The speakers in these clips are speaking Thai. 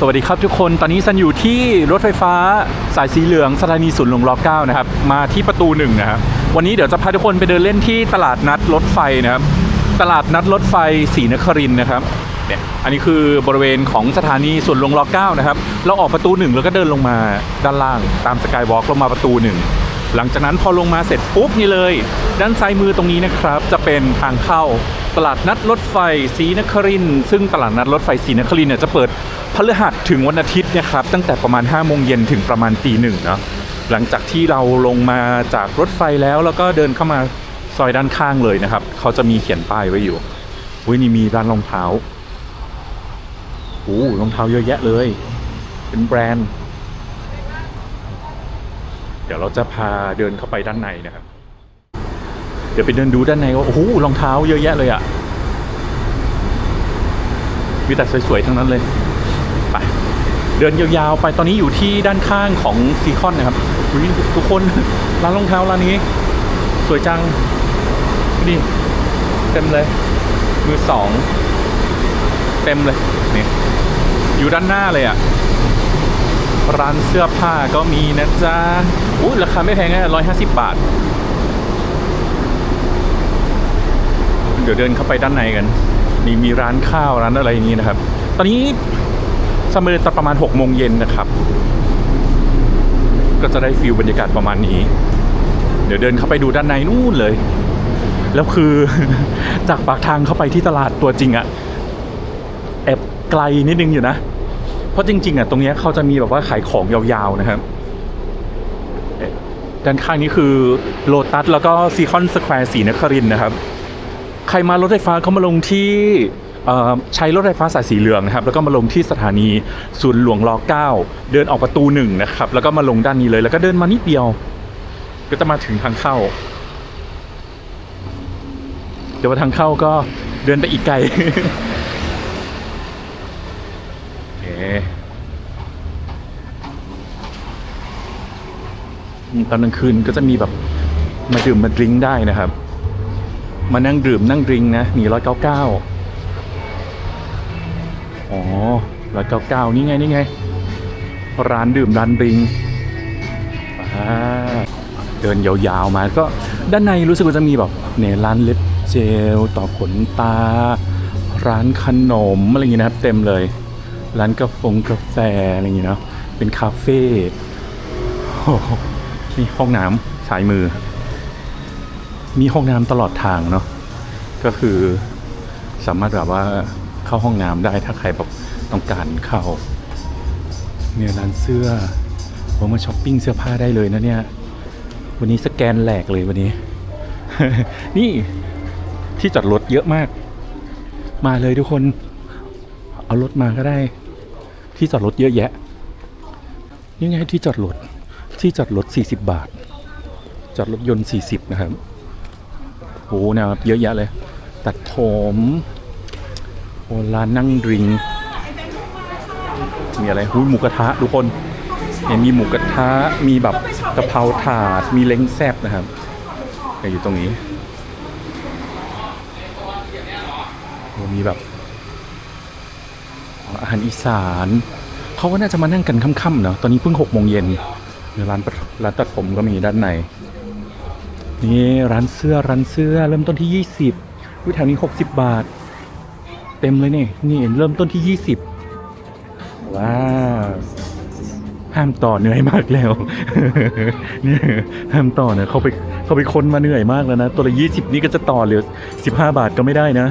สวัสดีครับทุกคนตอนนี้ซันอยู่ที่รถไฟฟ้าสายสีเหลืองสถานีศูนย์หลวงร9นะครับมาที่ประตูหนึ่งนะครับวันนี้เดี๋ยวจะพาทุกคนไปเดินเล่นที่ตลาดนัดรถไฟนะครับตลาดนัดรถไฟศรีนครินนะครับเนี่ยอันนี้คือบริเวณของสถานีศูนย์หลวงร9นะครับ เราออกประตูหนึ่งแล้วก็เดินลงมาด้านล่างตามสกายวอล์กลงมาประตูหนึ่ง หลังจากนั้นพอลงมาเสร็จปุ๊บนี่เลย ด้านซ้ายมือตรงนี้นะครับ จะเป็นทางเข้าตลาดนัดรถไฟศรีนครินซึ่งตลาดนัดรถไฟศรีนครินเนี่ยจะเปิดพฤหัสถึงวันอาทิตย์นะครับตั้งแต่ประมาณ5โมงเย็นถึงประมาณตีหนึ่งเนาะหลังจากที่เราลงมาจากรถไฟแล้วแล้วก็เดินเข้ามาซอยด้านข้างเลยนะครับ เขาจะมีเขียนป้ายไว้อยู่อุ้ยนี่มีร้านรองเท้าโอ้รองเท้าเยอะแยะเลย เป็นแบรนด์ เดี๋ยวเราจะพาเดินเข้าไปด้านในนะครับ เดี๋ยวไปเดินดูด้านในว่าโอ้โหรองเท้าเยอะแยะเลยอะ่ะมีแต่สวยๆทั้งนั้นเลยไปเดินยาวๆไปตอนนี้อยู่ที่ด้านข้างของซีคอนนะครับทุกคนร้านรองเท้าร้านนี้ สวยจังนี่เต็มเลย มือสอง เต็มเลยนี่อยู่ด้านหน้าเลยอะ่ะ ร้านเสื้อผ้าก็มีนะจ๊ะอุ้ยราคาไม่แพงนะร้อยห้าสิบบาท เดี๋ยวเดินเข้าไปด้านในกันมีมีร้านข้าวร้านอะไรนี้นะครับ ตอนนี้สมเด็จประมาณ6โมงเย็นนะครับ ก็จะได้ฟิลบรรยากาศประมาณนี้ เดี๋ยวเดินเข้าไปดูด้านในนู่นเลย แล้วคือจากปากทางเข้าไปที่ตลาดตัวจริงอะแอบไกลนิดนึงอยู่นะ เพราะจริงๆอะตรงนี้เขาจะมีแบบว่าขายของยาวๆนะครับด้านข้างนี้คือโลตัสแล้วก็ซีคอนสแควร์สีนครินนะครับ ใครมารถไฟฟ้าเขามาลงที่ใช้รถไฟฟ้าสายสีเหลืองนะครับ แล้วก็มาลงที่สถานีศูนย์หลวงร9เดินออกประตูหนึ่งนะครับ แล้วก็มาลงด้านนี้เลย แล้วก็เดินมานิดเดียว ก็จะมาถึงทางเข้า เดี๋ยวว่าทางเข้าก็เดินไปอีกไกล ตอนกลางคืนก็จะมีแบบมาดื่มมาดริงก์ได้นะครับ มานั่งดื่มนั่งดริงก์นะมีร้อยเก้าเก้าอ๋อร้อยเก้าเก้านี่ไงนี่ไง ร้านดื่มร้านดริงก์เดินยาวๆมาก็ด้านในรู้สึกว่าจะมีแบบเนี่ยร้านเล็บเจลต่อขนตา ร้านขนมอะไรอย่างเงี้ยนะครับ เต็มเลย ร้านกาแฟกาแฟอะไรอย่างเงี้ยเนาะเป็นคาเฟ่โหนี่ห้องน้ำสายมือ มีห้องน้ำตลอดทางเนาะก็คือสามารถแบบว่าเข้าห้องน้ำได้ถ้าใครแบบต้องการเข้า เนี่ยร้านเสื้อผมมาช้อปปิ้งเสื้อผ้าได้เลยนะเนี่ยวันนี้สแกนแหลกเลยวันนี้ นี่ที่จอดรถเยอะมาก มาเลยทุกคน เอารถมาก็ได้ ที่จอดรถเยอะแยะนี่ไงที่จอดรถที่จอดรถ 40 บาท จอดรถยนต์ 40 นะครับโอ้นะครับเยอะแยะเลย ตัดผมโอ้ร้านนั่งริง มีอะไรหุ้ยหมูกระทะทุกคนเนี่ยมีหมูกระทะมีแบบกะเพราถาดมีเล้งแซบนะครับอยู่ตรงนี้มีแบบ อาหารอีสาน เขาก็น่าจะมานั่งกันค่ำๆเนาะตอนนี้เพิ่งหกโมงเย็นร้านร้านตัดผมก็มีด้านใน นี่ร้านเสื้อร้านเสื้อเริ่มต้นที่20วิแถวนี้60บบาท เต็มเลยนี่นี่เริ่มต้นที่20ว้าวห้ามต่อเหนื่อยมากแล้วนี่ห้ามต่อเนี่ยเขาไปเขาไปค้นมาเหนื่อยมากแล้วนะ ตัวละ20นี่ก็จะต่อเหลือ15บาทก็ไม่ได้นะ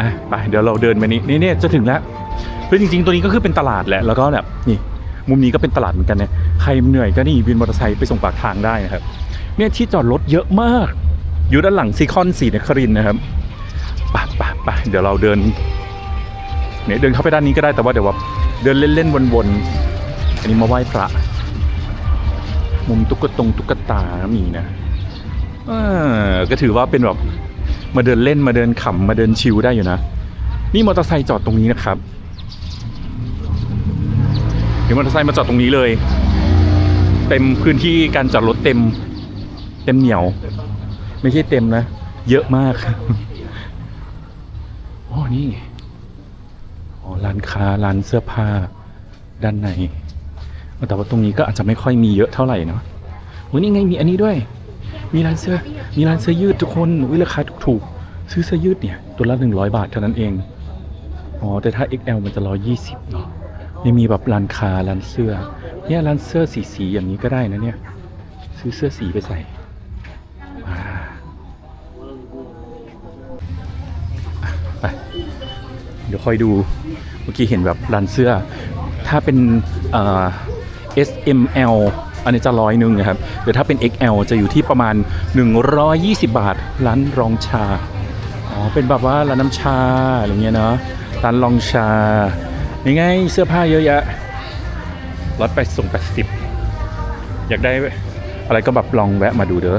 อะไปเดี๋ยวเราเดินไปนี้นี่เนี่ยจะถึงแล้ว คือจริงๆตัวนี้ก็คือเป็นตลาดแหละแล้วก็แบบนี่มุมนี้ก็เป็นตลาดเหมือนกันเนี่ยใครเหนื่อยก็นี่วินมอเตอร์ไซค์ไปส่งปากทางได้นะครับเนี่ยที่จอดรถเยอะมาก อยู่ด้านหลังซีคอนสีนครินนะครับไปไปไปเดี๋ยวเราเดินเนี่ยเดินเข้าไปด้านนี้ก็ได้แต่ว่าเดี๋ยวว่าเดินเล่นๆวนๆอันนี้มาไหว้พระ มุมตุ๊กตงตุ๊กตามีนะอก็ถือว่าเป็นแบบมาเดินเล่นมาเดินขำมาเดินชิลได้อยู่นะ นี่มอเตอร์ไซค์จอดตรงนี้นะครับ เดี๋ยวมอเตอร์ไซค์มาจอดตรงนี้เลย เต็มพื้นที่การจอดรถเต็ม เต็มเหนียว ไม่ใช่เต็มนะ เยอะมากอ๋อนี่อ๋อร้านค้าร้านเสื้อผ้าด้านในแต่ว่าตรงนี้ก็อาจจะไม่ค่อยมีเยอะเท่าไหร่เนาะวันนี้ไงมีอันนี้ด้วย มีร้านเสื้อ มีร้านเสื้อยืดทุกคนอุ้ยราคาถูกๆซื้อเสื้อยืดเนี่ย ตัวละ100บาทเท่านั้นเอง อ๋อ แต่ถ้า XL มันจะ120เนาะ ยังมีแบบร้านค้าร้านเสื้อ เนี่ยร้านเสื้อสีสีอย่างนี้ก็ได้นะเนี่ย ซื้อเสื้อสีไปใส่อ่าไปเดี๋ยวค่อยดู เมื่อกี้เห็นแบบร้านเสื้อ ถ้าเป็นเอ่อ S M L อันนี้จะร้อยหนึ่งนะครับแต่ถ้าเป็น XL จะอยู่ที่ประมาณ 120 บาท ร้านรองชา อ๋อ เป็นแบบว่าร้านน้ำชาอะไรเงี้ยเนาะ ร้านรองชา ยังไงเสื้อผ้าเยอะแยะร้อยแปดส่งแปดสิบอยากได้อะไรก็แบบลองแวะมาดูเด้อ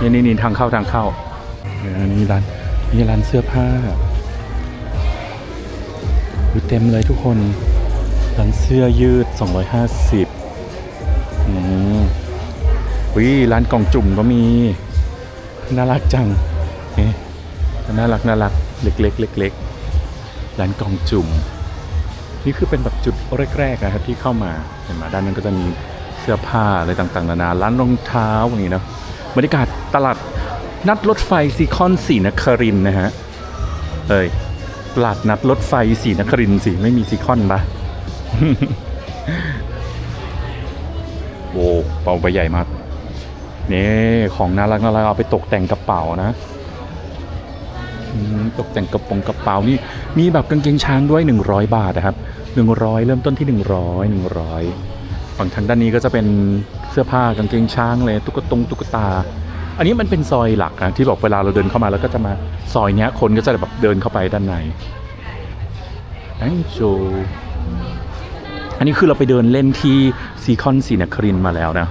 นี่นี่นี่ทางเข้าทางเข้านี่ยนี่ร้านนี่ร้านเสื้อผ้าดูเต็มเลยทุกคนร้านเสื้อยืด 250อืมวิร้านกล่องจุ่มก็มี น่ารักจังเอ๊ะน่ารักน่ารักเล็กๆเล็กๆร้านกล่องจุ่ม นี่คือเป็นแบบจุดแรกๆนะครับที่เข้ามาเห็นไหมด้านนั้นก็จะมีเสื้อผ้าอะไรต่างๆนานาร้านรองเท้าอย่างนี้เนะบรรยากาศตลาดนัดรถไฟซีคอนสีนครินนะฮะเอ้ยตลาดนัดรถไฟสีนครินสิไม่มีซีคอนปะโอ้เป่าใบใหญ่มากนี่ของน่ารักน่ารักเอาไปตกแต่งกระเป๋านะ ตกแต่งกระโปรงกระเป๋านี่มีแบบกางเกงช้างด้วย 100 บาทนะครับ 100 เริ่มต้นที่ 100 100 ฝั่งทางด้านนี้ก็จะเป็นเสื้อผ้ากางเกงช้างเลยตุ๊กตงตุ๊กตา อันนี้มันเป็นซอยหลักนะที่บอกเวลาเราเดินเข้ามาแล้วก็จะมาซอยเนี้ยคนก็จะแบบเดินเข้าไปด้านในแองโจอันนี้คือเราไปเดินเล่นที่ซีคอนสีนครินมาแล้วนะ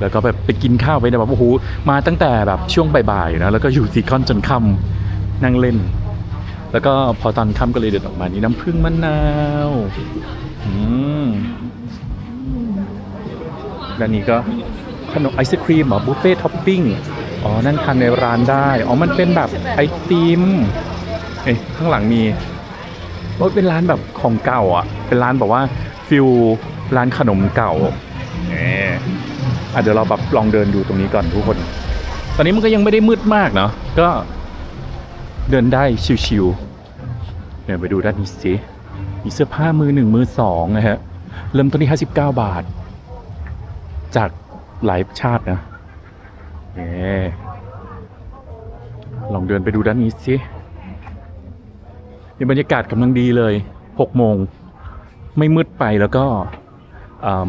แล้วก็แบบไปกินข้าวไปนะแบบโอ้โหมาตั้งแต่แบบช่วงบ่ายๆนะแล้วก็อยู่ซีคอนจนค่ำ นั่งเล่น แล้วก็พอตอนค่ำก็เลยเดินออกมานี่น้ำผึ้งมะนาวอืมด้านนี้ก็ขนมไอศครีมหรอบุฟเฟ่ท็อปปิ้งอ๋อ นั่นทานในร้านได้ อ๋อ มันเป็นแบบไอติม เอ้ยข้างหลังมีโอ้ยเป็นร้านแบบของเก่าอะ เป็นร้านแบบว่าฟิลร้านขนมเก่าเอออะเดี๋ยวเราแบบลองเดินดูตรงนี้ก่อนทุกคน ตอนนี้มันก็ยังไม่ได้มืดมากเนาะ ก็ เดินได้ชิวๆเดี๋ยวไปดูด้านนี้สิมีเสื้อผ้ามือหนึ่งมือสองนะฮะ เริ่มต้นที่ 59 บาท จากหลายชาตินะเอลองเดินไปดูด้านนี้สินี่บรรยากาศกำลังดีเลย 6 โมง ไม่มืดไปแล้วก็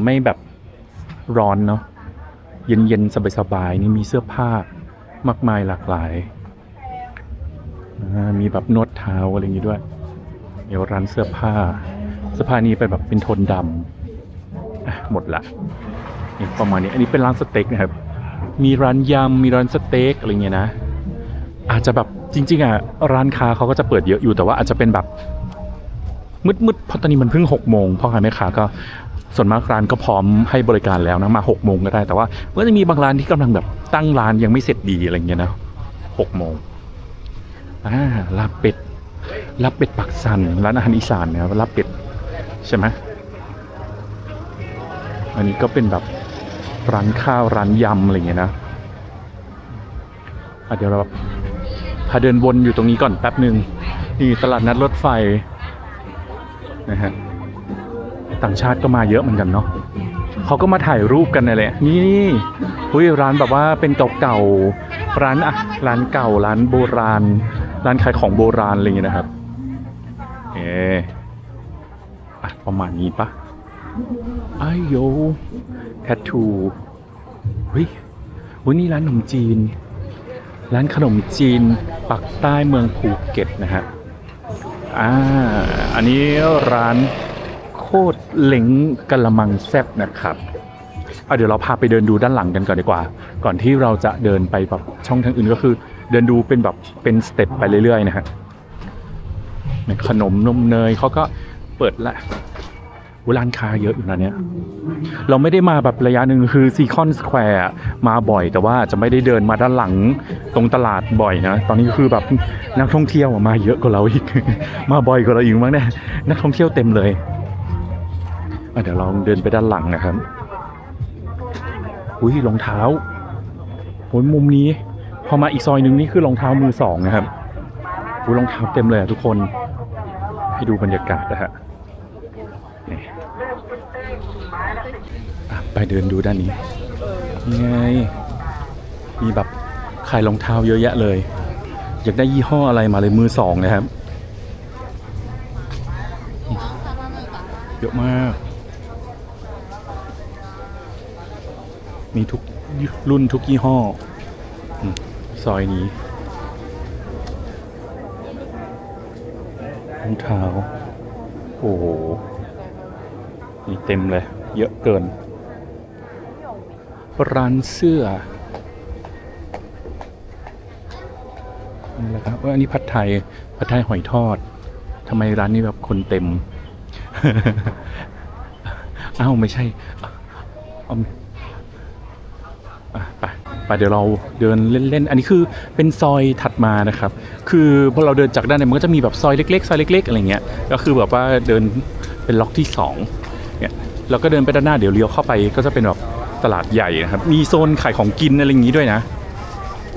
ไม่แบบร้อนเนาะ เย็นๆ สบายๆ นี่มีเสื้อผ้ามากมายหลากหลาย มีแบบนวดเท้าอะไรอย่างงี้ด้วย เดี๋ยวร้านเสื้อผ้า เสื้อผ้านี้เป็นแบบเป็นโทนดำหมดละนี่ประมาณนี้ อันนี้เป็นร้านสเต็กนะครับ มีร้านยำ มีร้านสเต็กอะไรเงี้ยนะ อาจจะแบบจริง ๆอะร้านค้าเขาก็จะเปิดเยอะอยู่แต่ว่าอาจจะเป็นแบบมืดๆเพราะตอนนี้มันเพิ่งหกโมงพ่อค้าแม่ค้าก็ส่วนมากร้านก็พร้อมให้บริการแล้วนะมาหกโมงก็ได้แต่ว่าก็จะมีบางร้านที่กำลังแบบตั้งร้านยังไม่เสร็จดีอะไรเงี้ยนะหกโมง อ่าลาบเป็ดลาบเป็ดปักสันร้านอาหารอีสานนะครับลาบเป็ดใช่ไหมอันนี้ก็เป็นแบบร้านข้าวร้านยำอะไรเงี้ยนะะเดี๋ยวเราพาเดินวนอยู่ตรงนี้ก่อนแป๊บหนึ่งนี่ตลาดนัดรถไฟนะฮะต่างชาติก็มาเยอะเหมือนกันเนาะเขาก็มาถ่ายรูปกันนั่นแหละนี่นี่อุ้ยร้านแบบว่าเป็นเก่าๆร้านอะร้านเก่าร้านโบราณ ร้านขายของโบราณอะไรเงี้ยนะครับ เอออะประมาณนี้ปะไอโยแทททูเฮ้ยวันนี้ร้านขนมจีน ร้านขนมจีนปักใต้เมืองภูเก็ตนะฮะอ่าอันนี้ร้านโคตรเหล็งกะละมังแซบนะครับเอาเดี๋ยวเราพาไปเดินดูด้านหลังกันก่อนดีกว่า ก่อนที่เราจะเดินไปแบบช่องทางอื่นก็คือ เดินดูเป็นแบบเป็นสเต็ปไปเรื่อยๆนะฮะขนมนมเนยเขาก็เปิดละร้านค้าเยอะอยู่นะเนี่ย เราไม่ได้มาแบบระยะหนึ่งคือซีคอนสแควร์มาบ่อยแต่ว่าจะไม่ได้เดินมาด้านหลังตรงตลาดบ่อยนะ ตอนนี้คือแบบนักท่องเที่ยวมาเยอะกว่าเราอีก มาบ่อยกว่าเราอีกมั้งเนี่ยนักท่องเที่ยวเต็มเลยเดี๋ยวลองเดินไปด้านหลังนะครับ อุ้ยรองเท้าโอ้ยมุมนี้ อมาอีกซอยหนึ่งนี่คือรองเท้ามือสองนะครับอุ้ยรองเท้าเต็มเลยทุกคน ให้ดูบรรยากาศนะฮะไปเดินดูด้านนี้นี่ไงมีแบบขายรองเท้าเยอะแยะเลย อยากได้ยี่ห้ออะไรมาเลยมือสองนะครับ เยอะมาก มีทุกรุ่นทุกยี่ห้อ ซอยนี้รองเท้า โอ้โห นี่เต็มเลย เยอะเกิน ร้านเสื้อ นี่แหละครับว่าอันนี้ผัดไทย ผัดไทยหอยทอด ทำไมร้านนี้แบบคนเต็ม อ้าว ไม่ใช่ เอา ไปเดี๋ยวเราเดินเล่นๆ อันนี้คือเป็นซอยถัดมานะครับ คือพอเราเดินจากด้านในมันก็จะมีแบบซอยเล็กๆ ซอยเล็ก ๆ อะไรเงี้ย ก็คือแบบว่าเดินเป็นล็อกที่สองเนี่ยเราก็เดินไปด้านหน้าเดี๋ยวเลี้ยวเข้าไปก็จะเป็นแบบตลาดใหญ่นะครับ มีโซนขายของกินอะไรอย่างนี้ด้วยนะ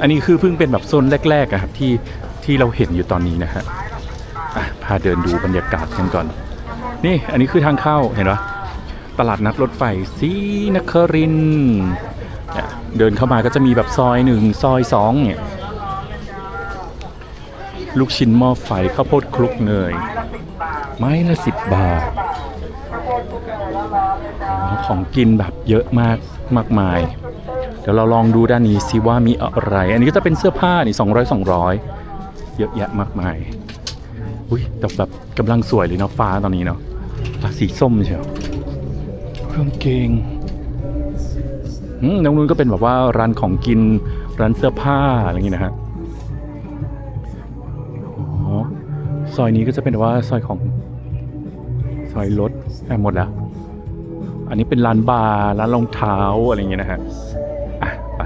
อันนี้คือเพิ่งเป็นแบบโซนแรกๆอะครับที่ที่เราเห็นอยู่ตอนนี้นะฮะอะพาเดินดูบรรยากาศกันก่อน นี่อันนี้คือทางเข้าเห็นปะตลาดนัดรถไฟศรีนครินทร์ เดินเข้ามาก็จะมีแบบซอยหนึ่งซอยสองเนี่ย ลูกชิ้นหม้อไฟข้าวโพดคลุกเนย ไม้ละสิบบาท ของกินแบบเยอะมากมากมาย เดี๋ยวเราลองดูด้านนี้สิว่ามีอะไร อันนี้ก็จะเป็นเสื้อผ้านี่สองร้อยสองร้อยเยอะแยะมากมาย อุ้ยแต่แบบกำลังสวยเลยเนาะฟ้าตอนนี้เนาะสีส้มเชียวเครื่องเกง ตรงนู้นก็เป็นแบบว่าร้านของกินร้านเสื้อผ้าอะไรอย่างงี้นะฮะซอยนี้ก็จะเป็นว่าซอยของซอยรถแอบหมดแล้ว อันนี้เป็นร้านบาร์ร้านรองเท้าอะไรอย่างเงี้ยนะฮะอะไป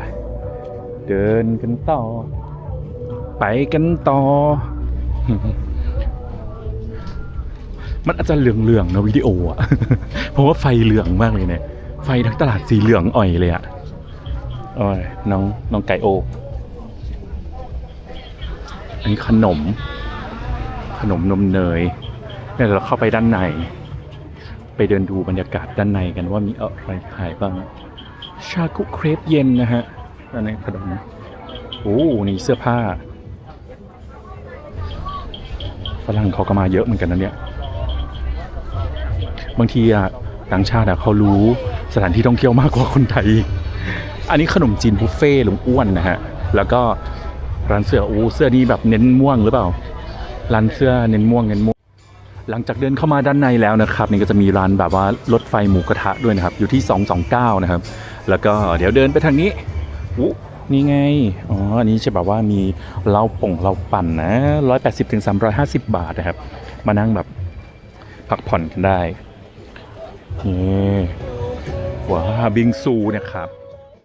เดินกันต่อ ไปกันต่อ มันอาจจะเหลืองๆนะวิดีโออะเพราะว่าไฟเหลืองมากเลยเนี่ย ไฟทั้งตลาดสีเหลืองอ่อยเลยอะโอ้ยน้องน้องไก่โอ อันนี้ขนม ขนมนมเนยเนี่ยเดี๋ยวเราเข้าไปด้านใน ไปเดินดูบรรยากาศด้านในกันว่ามีอะไรขายบ้าง ชาคุเครปเย็นนะฮะอันนี้ขนมโอ้นี่เสื้อผ้า ฝรั่งเขาก็มาเยอะเหมือนกันนะเนี่ย บางทีอะต่างชาติอะเขารู้ สถานที่ท่องเที่ยวมากกว่าคนไทย อันนี้ขนมจีนบุฟเฟ่ต์ลุงอ้วนนะฮะ แล้วก็ร้านเสื้อโอ้เสื้อนี้แบบเน้นม่วงหรือเปล่า ร้านเสื้อเน้นม่วงเน้นม่วง หลังจากเดินเข้ามาด้านในแล้วนะครับ นี่ก็จะมีร้านแบบว่ารถไฟหมูกระทะด้วยนะครับ อยู่ที่ 229 นะครับ แล้วก็เดี๋ยวเดินไปทางนี้อู้นี่ไง อ๋อ อันนี้จะแบบว่ามีเหล้าป่งเหล้าปั่นนะ180ถึง350 บาทนะครับ มานั่งแบบพักผ่อนกันได้นี่ ว้าบิงซูนะครับ